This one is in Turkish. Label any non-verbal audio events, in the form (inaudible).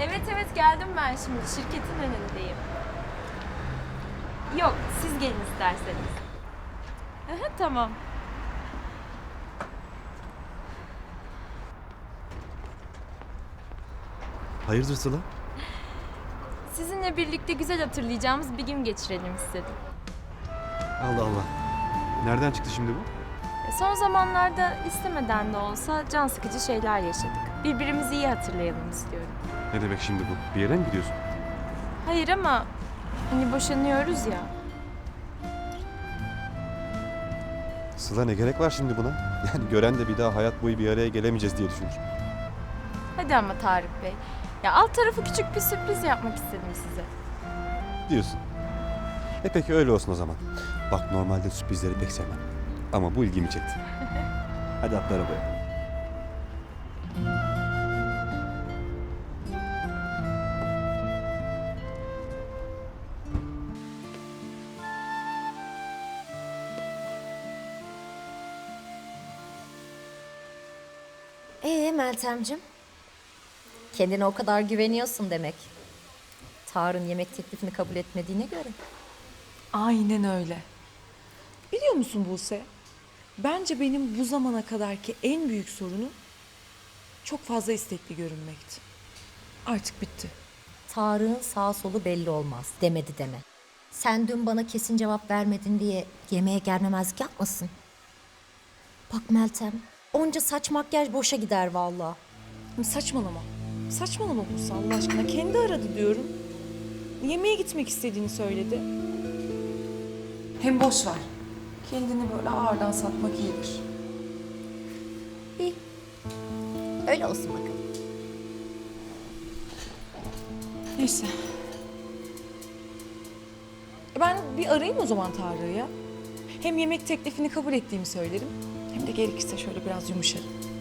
Evet evet geldim ben şimdi. Şirketin önündeyim. Yok siz gelin isterseniz. Aha, tamam. Hayırdır Sıla? Sizinle birlikte güzel hatırlayacağımız bir gün geçirelim istedim. Allah Allah. Nereden çıktı şimdi bu? E, Son zamanlarda istemeden de olsa can sıkıcı şeyler yaşadık. Birbirimizi iyi hatırlayalım istiyorum. Ne demek şimdi bu? Bir yere mi gidiyorsun? Hayır ama hani boşanıyoruz ya. Sıla ne gerek var şimdi buna? (laughs) Yani gören de bir daha hayat boyu bir araya gelemeyeceğiz diye düşünür. Hadi ama Tarık Bey. Ya alt tarafı küçük bir sürpriz yapmak istedim size. Diyorsun. E peki öyle olsun o zaman. Bak normalde sürprizleri pek sevmem. Ama bu ilgimi çekti. Hadi atla arabaya. Ee Meltemcim? Kendine o kadar güveniyorsun demek. Tarık'ın yemek teklifini kabul etmediğine göre. Aynen öyle. Biliyor musun Buse? Bence benim bu zamana kadarki en büyük sorunum çok fazla istekli görünmekti. Artık bitti. Tarık'ın sağ solu belli olmaz demedi deme. Sen dün bana kesin cevap vermedin diye yemeğe gelmemezlik yapmasın. Bak Meltem, onca saç makyaj boşa gider vallahi. Saçmalama. Saçmalama Buse Allah aşkına. Kendi aradı diyorum. Yemeğe gitmek istediğini söyledi. Hem boş ver. Kendini böyle ağırdan satmak iyidir. İyi. Öyle olsun bakalım. Neyse. E Ben bir arayayım o zaman Tarık'ı ya. Hem yemek teklifini kabul ettiğimi söylerim. Hem de gerekirse şöyle biraz yumuşarım.